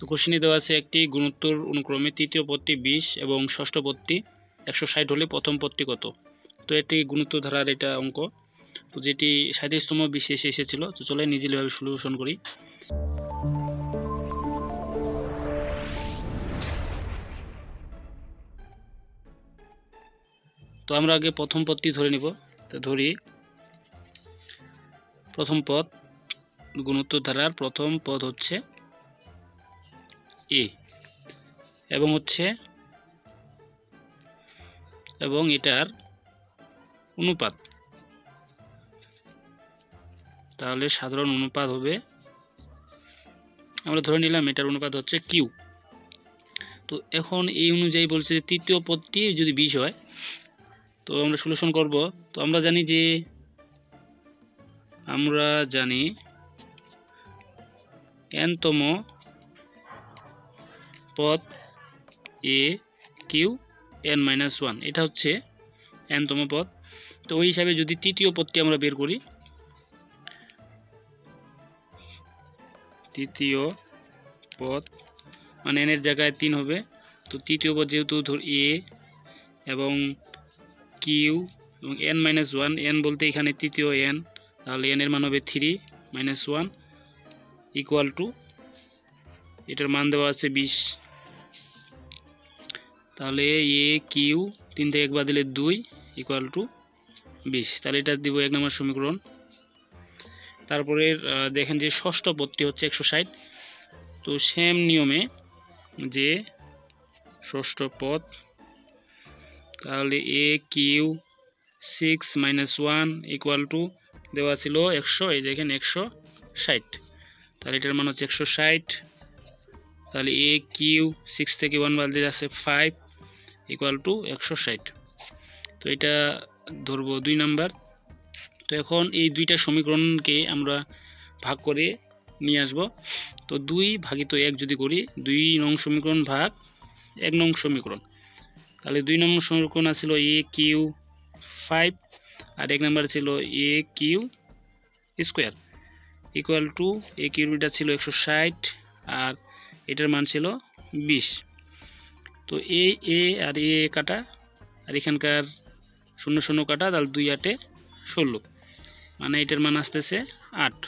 তো দেওয়া আছে একটি গুণোত্তর অনুক্রমে তৃতীয় পদটি বিশ এবং ষষ্ঠ পদটি একশো ষাট হলে প্রথম পদটি কত? তো এটি গুণোত্তর ধারার এটা অঙ্ক। তো যেটি সাঁত্রিশতম বিশেষে এসেছিল, তো চলে নিজেভাবে সলিউশন করি। তো আমরা আগে প্রথম পদটি ধরে নিব। তো ধরি, প্রথম পদ গুণোত্তর ধারার প্রথম পদ হচ্ছে এ এবং হচ্ছে এবং এটার অনুপাত। তাহলে সাধারণ অনুপাত হবে, আমরা ধরে নিলাম এটার অনুপাত হচ্ছে কিউ তো এখন এই অনুযায়ী বলছে যে তৃতীয় পদটি যদি বিশ হয়, তো আমরা সলিউশন করব। তো আমরা জানি যে, আমরা জানি এনতম পদ A Q N minus one এটা হচ্ছে এনতম পদ। তো ওই হিসাবে যদি তৃতীয় পদটি আমরা বের করি, তৃতীয় পদ মানে এনের জায়গায় তিন হবে। তো তৃতীয় পদ যেহেতু ধর এ এবং কিউ এবং এন মাইনাস ওয়ান এন বলতে এখানে তৃতীয় এন তাহলে এন এর মান হবে three minus one equal to এটার মান দেওয়া আছে বিশ। তাহলে এ, কিউ, তিন থেকে একবার দিলে দুই ইকুয়াল টু বিশ। তাহলে এটা দিব এক নম্বর সমীকরণ। তারপরে দেখেন যে ষষ্ঠ পদটি হচ্ছে একশো ষাট। তো সেম নিয়মে যে ষষ্ঠ পদ, তাহলে A, Q six minus one equal to দেওয়া ছিল একশো, এই দেখেন একশো ষাট। তাহলে এটার মান হচ্ছে একশো ষাট। তাহলে এ কিউ সিক্স থেকে ওয়ান বাদ দিলে আছে ফাইভ ইকুয়াল টু একশো ষাট। তো এটা ধরবো দুই নাম্বার তো এখন এই দুইটা সমীকরণকে আমরা ভাগ করে নিয়ে আসব। তো দুই ভাগিত এক যদি করি, দুই নং সমীকরণ ভাগ এক নং সমীকরণ। তাহলে দুই নম্বর সমীকরণ ছিল এ কিউ ফাইভ আর এক নাম্বার ছিল A Q square equal to A কিউটা ছিল একশো ষাট আর এটার মান ছিল বিশ। তো এ এ আর এ কাটা, আর এখানকার শূন্য শূন্য কাটা, তাহলে দুই আটে ষোলো। মানে এটার মান আসতেছে আট।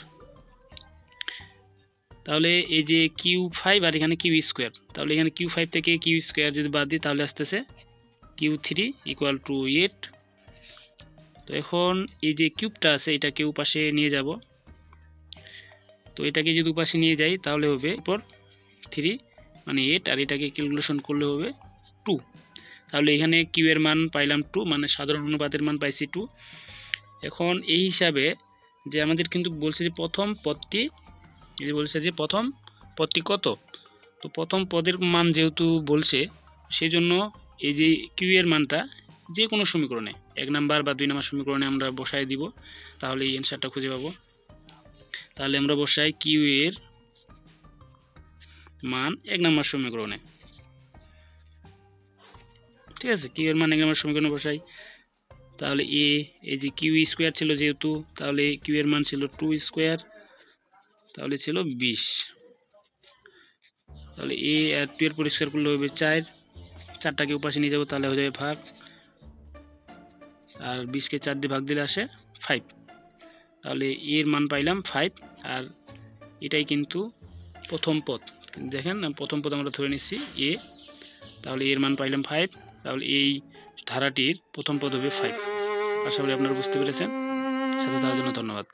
তাহলে এই যে কিউ ফাইভ আর এখানে কিউ স্কোয়ার, তাহলে এখানে কিউ ফাইভ থেকে কিউ স্কোয়ার যদি বাদ দিই, তাহলে আসতেছে Q three equal to eight. তো এখন এই যে কিউবটা আছে এটা কেউ পাশে নিয়ে যাব। তো এটাকে যদি পাশে নিয়ে যাই, তাহলে হবে এরপর থ্রি মানে এইট আর এটাকে ক্যালকুলেশন করলে হবে টু তাহলে এখানে কিউ এর মান পাইলাম টু মানে সাধারণ অনুপাতের মান পাইছি টু এখন এই হিসাবে যে আমাদের কিন্তু বলছে যে প্রথম পদটি, এই যে বলছে যে প্রথম পদটি কত? তো প্রথম পদের মান যেহেতু বলছে সেই জন্য এই যে কিউ এর মানটা যে কোনো সমীকরণে, এক নাম্বার বা দুই নাম্বার সমীকরণে আমরা বসায় দিব, তাহলে এই অ্যান্সারটা খুঁজে পাবো। তাহলে আমরা বসাই কিউ এর মান এক নাম্বার সমীকরণে। ঠিক আছে কিউ এর মান এক নাম্বার সমীকরণে বসাই। তাহলে এ এই যে কিউ স্কোয়ার ছিল যেহেতু, তাহলে কিউ এর মান ছিল টু স্কোয়ার তাহলে ছিল বিশ। তাহলে এ আর টু এর পরিষ্কার করলে হবে চার। চারটাকে উপাশে নিয়ে যাব, তাহলে হয়ে যাবে ভাগ। আর বিশকে চার দিয়ে ভাগ দিলে আসে ফাইভ তাহলে এর মান পাইলাম ফাইভ আর এটাই কিন্তু প্রথম পদ। দেখেন, প্রথম পদ আমরা ধরে নিচ্ছি এ তাহলে এর মান পাইলাম ফাইভ তাহলে এই ধারাটির প্রথম পদ হবে ফাইভ আশা করি আপনারা বুঝতে পেরেছেন। সাথে তার জন্য ধন্যবাদ।